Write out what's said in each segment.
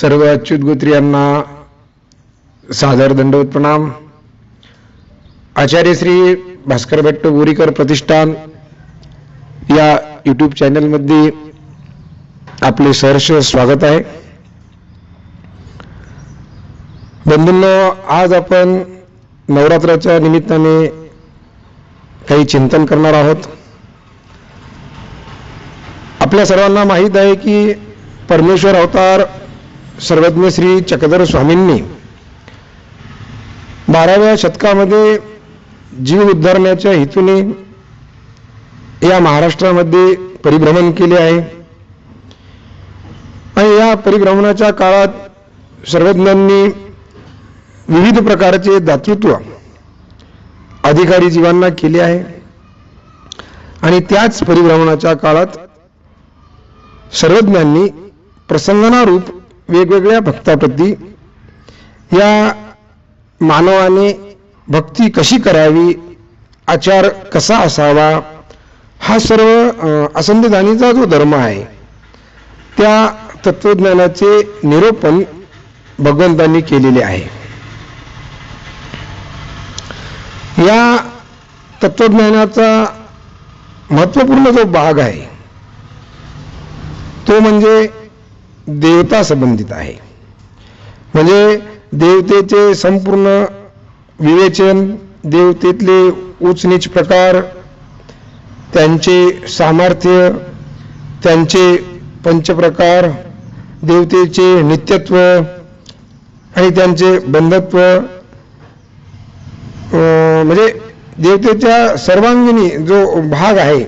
सर्व अच्युत गोत्री यांना सादर दंडवत प्रणाम. आचार्य श्री भास्कर भट्ट बोरीकर प्रतिष्ठान या यूट्यूब चॅनलमध्ये आपले सहर्ष स्वागत आहे. बंधूंनो आज आपण नवरात्राच्या निमित्ताने काही चिंतन करणार आहोत. आपल्या सर्वांना माहीत आहे की परमेश्वर अवतार सर्वज्ञ श्री चक्रधर स्वामींनी बाराव्या शतकामध्ये जीव उद्धारण्याच्या हेतूने या महाराष्ट्रामध्ये परिभ्रमण केले आहे. आणि या परिभ्रमणाच्या काळात सर्वज्ञांनी विविध प्रकारचे दातृत्व अधिकारी जीवांना केले आहे. आणि त्याच परिभ्रमणाच्या काळात सर्वज्ञांनी प्रसंगनारूप वेगवेगळ्या भक्ताप्रती या मानवाने भक्ती कशी करावी आचार कसा असावा हा सर्व अं, जो धर्म आहे त्या तत्वज्ञानाचे निरूपण भगवंतांनी केलेले आहे. या तत्वज्ञानाचा महत्त्वपूर्ण जो भाग आहे तो म्हणजे देवता संबंधित आहे. म्हणजे देवतेचे संपूर्ण विवेचन देवतेतले उच नीच प्रकार त्यांचे सामर्थ्य त्यांचे पंचप्रकार देवतेचे नित्यत्व आणि त्यांचे बंधत्व अं, म्हणजे देवतेच्या सर्वांगिणी जो भाग आहे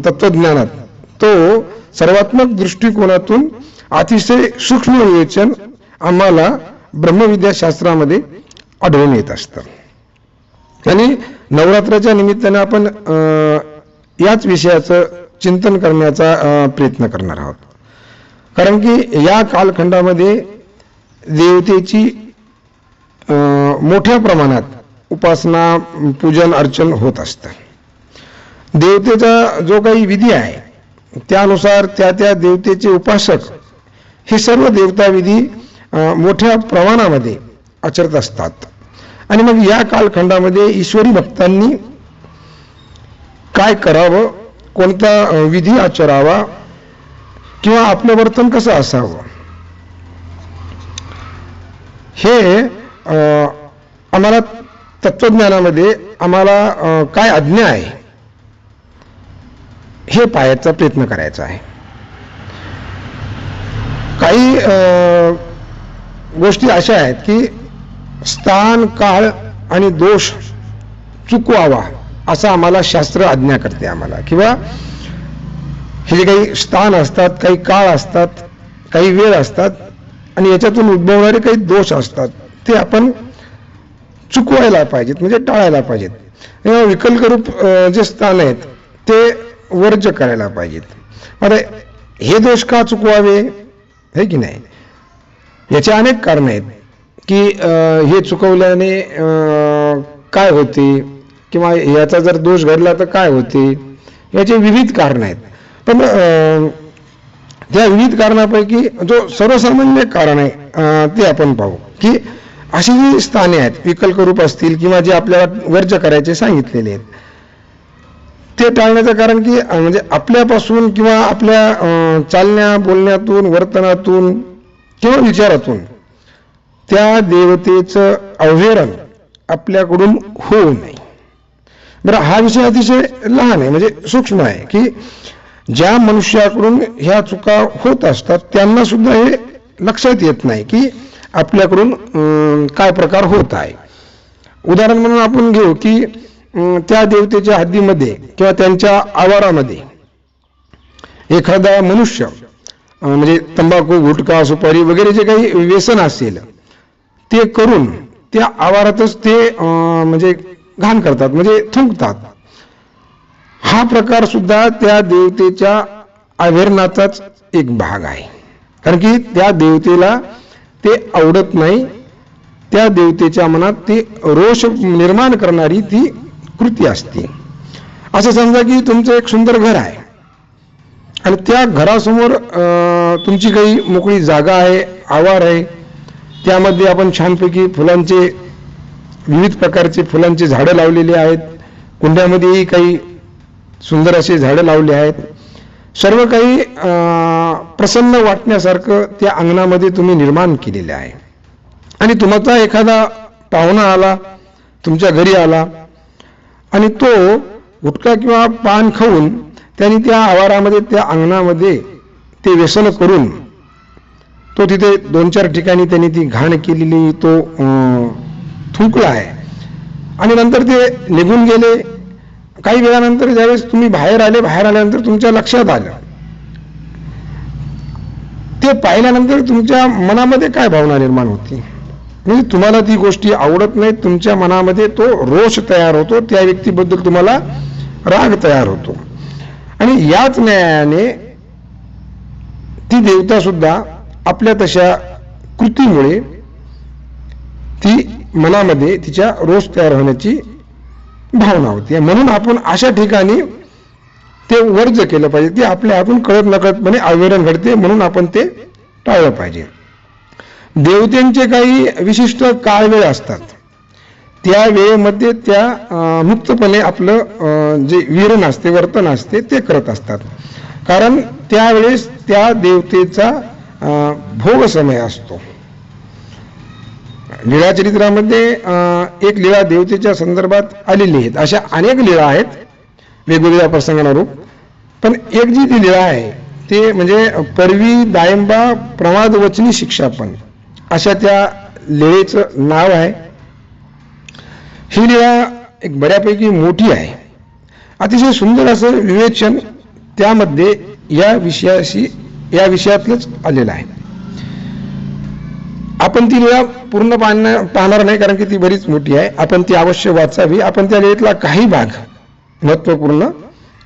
तत्वज्ञानात तो सर्वात्मक दृष्टिकोनातून अतिशय सूक्ष्म विवेचन आम्हाला ब्रह्मविद्याशास्त्रामध्ये आढळून येत असतं. आणि नवरात्राच्या निमित्ताने आपण याच विषयाचं चिंतन करण्याचा प्रयत्न करणार आहोत. कारण की या कालखंडामध्ये देवतेची मोठ्या प्रमाणात उपासना पूजन अर्चन होत असतं. देवतेचा जो काही विधी आहे त्यानुसार त्या त्या देवतेचे उपासक हे सर्व देवता विधी मोठ्या प्रमाणामध्ये आचरत असतात. आणि मग या कालखंडामध्ये ईश्वरी भक्तांनी काय करावं कोणता विधी आचरावा किंवा आपलं वर्तन कसं असावं? हे आम्हाला तत्वज्ञानामध्ये आम्हाला काय आज्ञा आहे हे पाहायचा प्रयत्न करायचा आहे. काही गोष्टी अशा आहेत की स्थान काळ आणि दोष चुकवावा असं आम्हाला शास्त्र आज्ञा करते आम्हाला. किंवा हे जे काही स्थान असतात काही काळ असतात काही वेळ असतात आणि याच्यातून उद्भवणारे काही दोष असतात ते आपण चुकवायला पाहिजेत म्हणजे टाळायला पाहिजेत. तेव्हा विकल्परूप जे स्थान आहेत ते वर्ज करायला पाहिजेत. आता हे दोष का चुकवावे? हे की नाही? याचे अनेक कारण आहेत की हे चुकवल्याने काय होते? किंवा याचा जर दोष घडला तर काय होते? याचे विविध कारण आहेत. पण अं, त्या विविध कारणापैकी जो सर्वसामान्य कारण आहे ते आपण पाहू की अशी जी स्थाने आहेत विकल्परूप असतील किंवा जे आपल्याला वर्ज करायचे सांगितलेले आहेत ते टाळण्याचं कारण की म्हणजे आपल्यापासून किंवा आपल्या चालण्या बोलण्यातून वर्तनातून किंवा विचारातून त्या देवतेचं अवहेरण आपल्याकडून होऊ नये. बरं हा विषय अतिशय लहान आहे म्हणजे सूक्ष्म आहे की ज्या मनुष्याकडून ह्या चुका होत असतात त्यांना सुद्धा हे लक्षात येत नाही की आपल्याकडून काय प्रकार होत आहे. उदाहरण म्हणून आपण घेऊ की त्या देवतेच्या हद्दीमध्ये किंवा त्यांच्या आवारामध्ये एखादा मनुष्य म्हणजे तंबाखू गुटखा सुपारी वगैरे जे काही व्यसन असेल ते करून त्या आवारातच ते म्हणजे घाण करतात म्हणजे थुंकतात. हा प्रकार सुद्धा त्या देवतेच्या अभेरणाचाच एक भाग आहे. कारण की त्या देवतेला ते आवडत नाही त्या देवतेच्या मनात ते रोष निर्माण करणारी ती कृती असते. असं समजा की तुमचं एक सुंदर घर आहे. आणि त्या घरासमोर तुमची काही मोकळी जागा आहे आवार आहे. त्यामध्ये आपण छानपैकी फुलांचे विविध प्रकारचे फुलांचे झाडं लावलेली आहेत. कुंड्यामध्येही काही सुंदर असे झाडं लावले आहेत. सर्व काही प्रसन्न वाटण्यासारखं त्या अंगणामध्ये तुम्ही निर्माण केलेले आहे. आणि तुमचा एखादा पाहुणा आला तुमच्या घरी आला आणि तो गुटखा किंवा पान खाऊन त्यांनी त्या आवारामध्ये त्या अंगणामध्ये ते व्यसन करून तो तिथे दोन चार ठिकाणी त्यांनी ती घाण केलेली तो थुंकला आहे. आणि नंतर ते निघून गेले. काही वेळानंतर ज्यावेळेस तुम्ही बाहेर आले बाहेर आल्यानंतर तुमच्या लक्षात आलं. ते पाहिल्यानंतर तुमच्या मनामध्ये काय भावना निर्माण होती? म्हणजे तुम्हाला ती गोष्टी आवडत नाही तुमच्या मनामध्ये तो रोष तयार होतो त्या व्यक्तीबद्दल तुम्हाला राग तयार होतो. आणि याच न्यायाने ती देवता सुद्धा आपल्या तशा कृतीमुळे ती मनामध्ये तिच्या रोष तयार होण्याची भावना होती. म्हणून आपण अशा ठिकाणी ते वर्ज केलं पाहिजे ते आपल्या हातून कळत नकळतपणे आवेदन घडते म्हणून आपण ते टाळलं पाहिजे. देवतेंचे काही विशिष्ट काळवेळ असतात. त्या वेळेमध्ये त्या मुक्तपणे आपलं जे वीरण असते वर्तन असते ते करत असतात. कारण त्यावेळेस त्या देवतेचा भोग समय असतो. लीळाचरित्रामध्ये एक लीळा देवतेच्या संदर्भात आलेली आहेत. अशा अनेक लीळा आहेत वेगवेगळ्या प्रसंगानुरूप. पण एक जी ती लीळा आहे ते म्हणजे परवी दायंबा प्रमाद वचनी शिक्षापन अशा त्या लेळेचं नाव आहे. ही लिळा एक बऱ्यापैकी मोठी आहे. अतिशय सुंदर असं विवेचन त्यामध्ये या विषयाशी या विषयातलंच आलेलं आहे. आपण ती लिळा पूर्ण पाहण्या पाहणार नाही कारण की ती बरीच मोठी आहे. आपण ती अवश्य वाचावी. आपण त्या लिळेतला काही भाग महत्त्वपूर्ण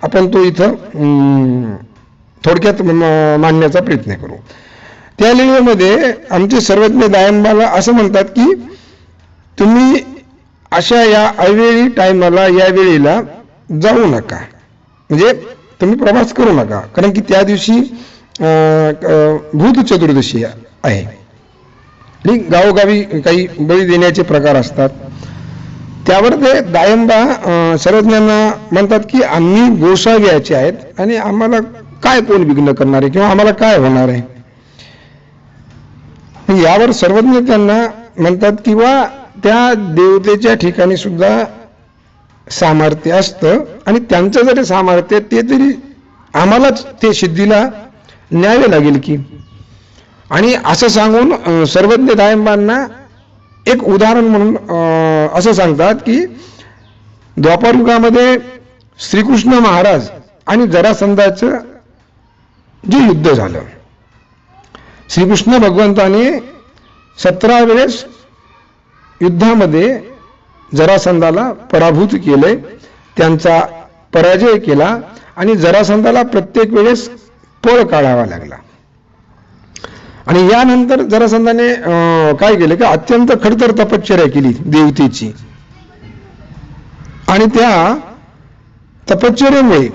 आपण तो इथं अं, थोडक्यात मांडण्याचा प्रयत्न करू. त्या लीळेमध्ये आमचे सर्वज्ञ दायंबाला असं म्हणतात की तुम्ही अशा या अवेळी टायमाला या वेळेला जाऊ नका. म्हणजे तुम्ही प्रवास करू नका. कारण की त्या दिवशी भूत चतुर्दशी आहे. आणि गावोगावी काही बळी देण्याचे प्रकार असतात. त्यावर ते दायंबा सर्वज्ञांना म्हणतात की आम्ही गोसाव्याचे आहेत आणि आम्हाला काय कोण विघ्न करणार आहे? किंवा आम्हाला काय होणार आहे? यावर सर्वज्ञ त्यांना म्हणतात किंवा त्या देवतेच्या ठिकाणी सुद्धा सामर्थ्य असतं. आणि त्यांचं जरी सामर्थ्य ते तरी आम्हालाच ते सिद्धीला न्यावे लागेल की. आणि असं सांगून सर्वज्ञ दायंबांना एक उदाहरण म्हणून असं सांगतात की द्वापारुगामध्ये श्रीकृष्ण महाराज आणि जरासंधाचं जे युद्ध झालं श्रीकृष्ण भगवंताने सतरा वेळेस युद्धामध्ये जरासंधाला पराभूत केले त्यांचा पराजय केला आणि जरासंधाला प्रत्येक वेळेस पळ काढावा लागला. आणि यानंतर जरासंधाने काय केलं का अत्यंत खडतर तपश्चर्या केली देवतेची. आणि त्या तपश्चर्यामुळे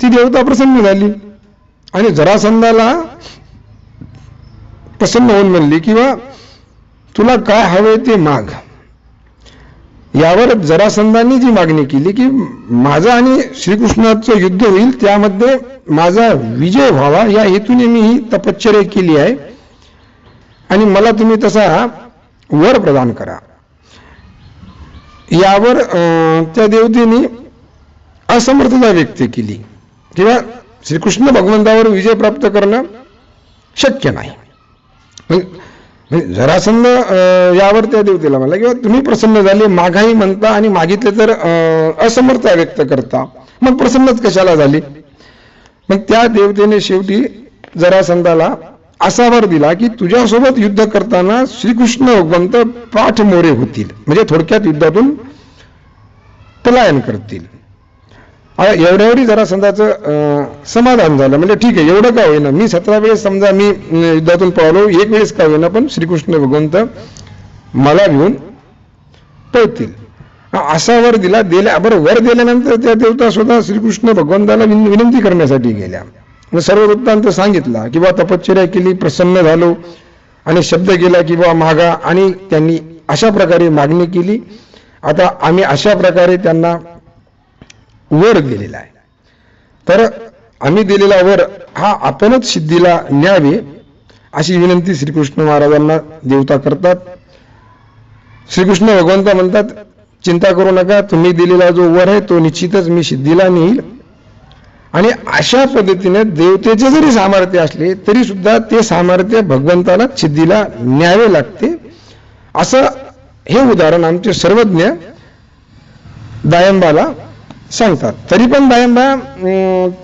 ती देवता प्रसन्न झाली. आणि जरासंधाला प्रसन्न होऊन म्हणली किंवा तुला काय हवंय ते माग. यावर जरासंधांनी जी मागणी केली की माझं आणि श्रीकृष्णाचं युद्ध होईल त्यामध्ये माझा विजय व्हावा या हेतूने मी ही तपश्चर्या केली आहे. आणि मला तुम्ही तसा वर प्रदान करा. यावर त्या देवतेने असमर्थता व्यक्त केली. किंवा श्रीकृष्ण भगवंतावर विजय प्राप्त करणं शक्य नाही. जरासंध यावर त्या देवतेला म्हणला किंवा तुम्ही प्रसन्न झाले माघाही म्हणता आणि मागितले तर असमर्थता व्यक्त करता. मग प्रसन्नच कशाला झाली? मग त्या देवतेने शेवटी जरासंधाला असा वर दिला की तुझ्यासोबत युद्ध करताना श्रीकृष्ण भगवंत पाठ मोरे होतील. म्हणजे थोडक्यात युद्धातून पलायन करतील. एवढ्या एवढी जरा समजाचं समाधान झालं. म्हणजे ठीक आहे एवढं का होईना. मी सतरा वेळेस समजा मी युद्धातून पळालो एक वेळेस का होईना पण श्रीकृष्ण भगवंत मला घेऊन पळतील. असा वर दिला दिल्या बरं वर दिल्यानंतर त्या देवता सुद्धा श्रीकृष्ण भगवंताला विनंती करण्यासाठी गेल्या. मग सर्व वृत्तांत सांगितला किंवा तपश्चर्या केली प्रसन्न झालो आणि शब्द केला किंवा मागा आणि त्यांनी अशा प्रकारे मागणी केली. आता आम्ही अशा प्रकारे त्यांना वर दिलेला आहे. तर आम्ही दिलेला वर हा आपणच सिद्धीला न्यावे अशी विनंती श्रीकृष्ण महाराजांना देवता करतात. श्रीकृष्ण भगवंत म्हणतात चिंता करू नका तुम्ही दिलेला जो वर आहे तो निश्चितच मी सिद्धीला नेईल. आणि अशा पद्धतीने देवतेचे जरी सामर्थ्य असले तरी सुद्धा ते सामर्थ्य भगवंताला सिद्धीला न्यावे लागते. असं हे उदाहरण आमचे सर्वज्ञ दायंबाला सांगतात. तरी पण दायंबा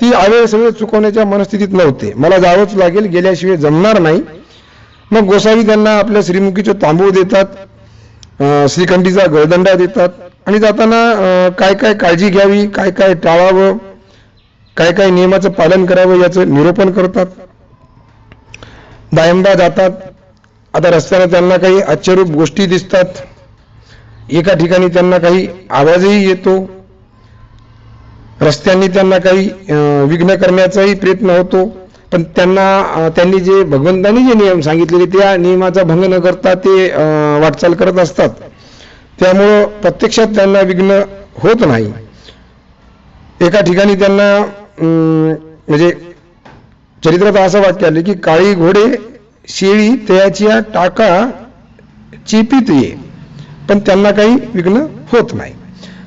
ती आवेळ सगळे चुकवण्याच्या मनस्थितीत नव्हते. मला जावंच लागेल गेल्याशिवाय जमणार नाही. मग गोसावी त्यांना आपल्या श्रीमुखीचे तांबूळ देतात श्रीखंडीचा गळदंडा देतात. आणि जाताना काय काय काळजी घ्यावी काय काय टाळावं काय काय नियमाचं पालन करावं याचं निरूपण करतात. दायंबा जातात. आता रस्त्याने त्यांना काही आश्चर्यरूप गोष्टी दिसतात. एका ठिकाणी त्यांना काही आवाजही येतो. रस्त्यांनी त्यांना काही विघ्न करण्याचाही प्रयत्न होतो. पण त्यांना त्यांनी जे भगवंतांनी जे नियम सांगितलेले त्या नियमाचा भंग न करता ते वाटचाल करत असतात. त्यामुळं प्रत्यक्षात त्यांना विघ्न होत नाही. एका ठिकाणी त्यांना म्हणजे चरित्रात असं वाक्य आले की काळी घोडे शेळी तयाच्या टाका चिपीत ये पण त्यांना काही विघ्न होत नाही.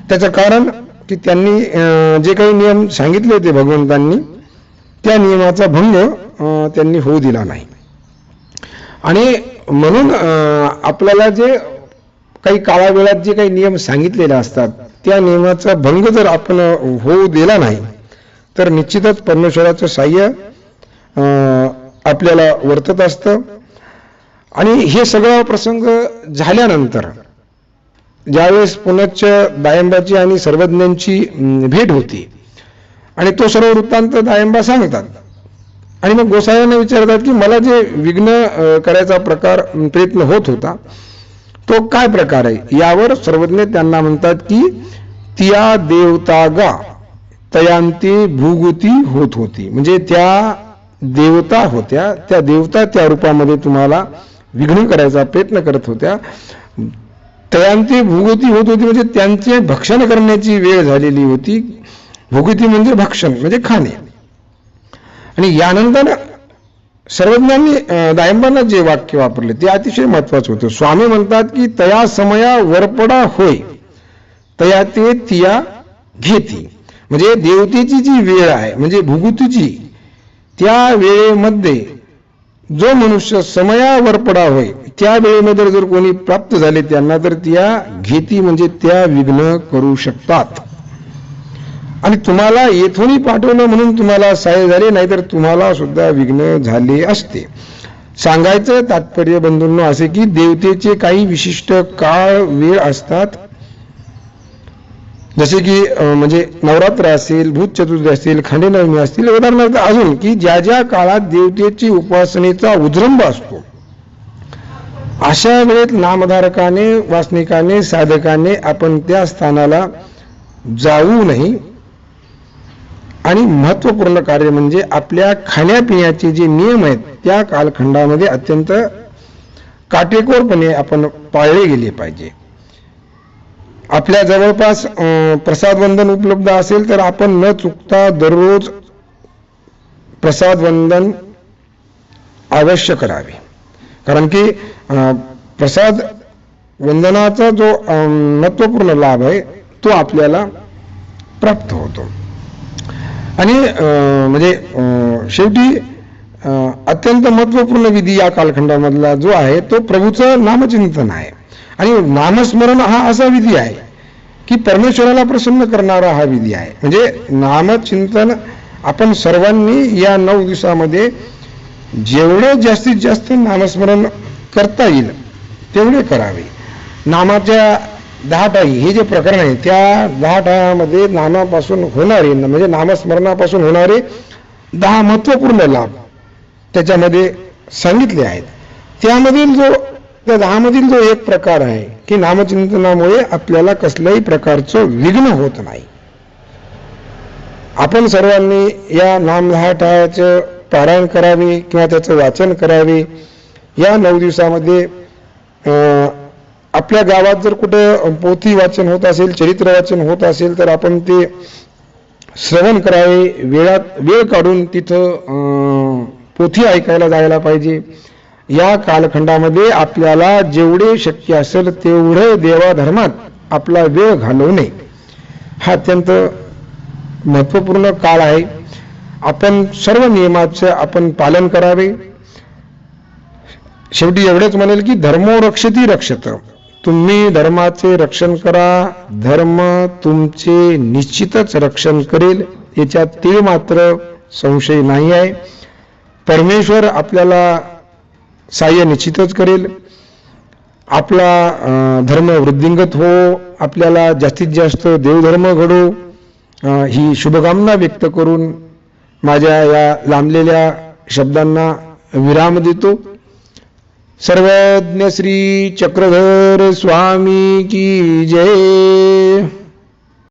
त्याचं कारण की त्यांनी जे काही नियम सांगितले होते भगवंतांनी त्या नियमाचा भंग त्यांनी होऊ दिला नाही. आणि म्हणून आपल्याला जे काही काळावेळात जे काही नियम सांगितलेले असतात त्या नियमाचा भंग जर आपण होऊ दिला नाही तर निश्चितच परमेश्वराचं साह्य आपल्याला वर्तत असतं. आणि हे सगळा प्रसंग झाल्यानंतर ज्यावेळेस पुनच्च दायंबाची आणि सर्वज्ञांची भेट होती. आणि तो सर्व वृत्तांत दायंबा सांगतात. आणि मग गोसाव्यांना विचारतात की मला जे विघ्न करायचा प्रकार प्रयत्न होत होता तो काय प्रकार आहे? यावर सर्वज्ञ त्यांना म्हणतात की तिया देवता गा तयांती भूगुती होत होती. म्हणजे त्या देवता होत्या त्या देवता त्या रूपामध्ये तुम्हाला विघ्न करायचा प्रयत्न करत होत्या. त्यांची भूगती होत होती म्हणजे त्यांचे भक्षण करण्याची वेळ झालेली होती. भूगती म्हणजे भक्षण म्हणजे खाणे. आणि यानंतर सर्वज्ञांनी दायंबांना जे वाक्य वापरले ते अतिशय महत्वाचं होतं. स्वामी म्हणतात की तया समया वरपडा होय. तया ते तिया घेती. म्हणजे देवतेची जी वेळ आहे म्हणजे भूगुतीची त्या वेळेमध्ये जो मनुष्य समयावर पडा होय त्या वेळेमध्ये जर कोणी प्राप्त झाले त्यांना तर त्या घेती म्हणजे त्या विघ्न करू शकतात. आणि तुम्हाला येथूनही पाठवणं म्हणून तुम्हाला सहाय्य झाले नाहीतर तुम्हाला सुद्धा विघ्न झाले असते. सांगायचं तात्पर्य बंधूंनो असे की देवतेचे काही विशिष्ट काळ वेळ असतात. जसे की म्हणजे नवरात्र असेल भूत चतुर्थी असतील खंडेनवमी असतील उदाहरणार्थ अजून की ज्या ज्या काळात देवतेची उपासनेचा उजृंभ असतो अशा वेळेत नामधारकाने वासनिकाने साधकाने आपण त्या स्थानाला जाऊ नये. आणि महत्त्वपूर्ण कार्य म्हणजे आपल्या खाण्यापिण्याचे जे नियम आहेत त्या कालखंडामध्ये अत्यंत काटेकोरपणे आपण पाळले गेले पाहिजे. आपल्या जवळपास प्रसाद वंदन उपलब्ध असेल तर आपण न चुकता दररोज प्रसाद वंदन अवश्य करावे. कारण की प्रसाद वंदनाचा जो महत्त्वपूर्ण लाभ आहे तो आपल्याला प्राप्त होतो. आणि म्हणजे शेवटी अत्यंत महत्त्वपूर्ण विधी या कालखंडामधला जो आहे तो प्रभूचं नामचिंतन आहे. आणि नामस्मरण हा असा विधी आहे की परमेश्वराला प्रसन्न करणारा हा विधी आहे. म्हणजे नामचिंतन आपण सर्वांनी या नऊ दिवसामध्ये जेवढे जास्तीत जास्त नामस्मरण करता येईल तेवढे करावे. नामाच्या दहा टाळी हे जे प्रकरण आहे त्या दहा टाळामध्ये नामापासून होणारे म्हणजे नामस्मरणापासून होणारे दहा महत्त्वपूर्ण लाभ त्याच्यामध्ये सांगितले आहेत. त्यामधील जो त्या दहामधील जो एक प्रकार आहे की नामचिंतनामुळे आपल्याला कसल्याही प्रकारचं विघ्न होत नाही. आपण सर्वांनी या नामलहाटाचं पारायण करावे किंवा त्याचं वाचन करावे. या नऊ दिवसामध्ये आपल्या गावात जर कुठं पोथी वाचन होत असेल चरित्र वाचन होत असेल तर आपण ते श्रवण करावे. वेळात वेळ काढून तिथं पोथी ऐकायला जायला पाहिजे. या कालखंडामध्ये आपल्याला जेवढे शक्य असेल तेवढे देवाधर्मात आपला वेळ घालवणे हा अत्यंत महत्त्वपूर्ण काळ आहे. आपण सर्व नियमाचं आपण पालन करावे. शेवटी एवढेच म्हणेल की धर्मो रक्षती रक्षत. तुम्ही धर्माचे रक्षण करा. धर्म तुमचे निश्चितच रक्षण करेल. याच्यात ते मात्र संशय नाही आहे. परमेश्वर आपल्याला सहाय्य निश्चितच करेल. आपला धर्म वृद्धिंगत हो. आपल्याला जास्तीत जास्त देवधर्म घडो. ही शुभकामना व्यक्त करून माझ्या या लांबलेल्या शब्दांना विराम देतो. सर्वज्ञ श्री चक्रधर स्वामी की जय.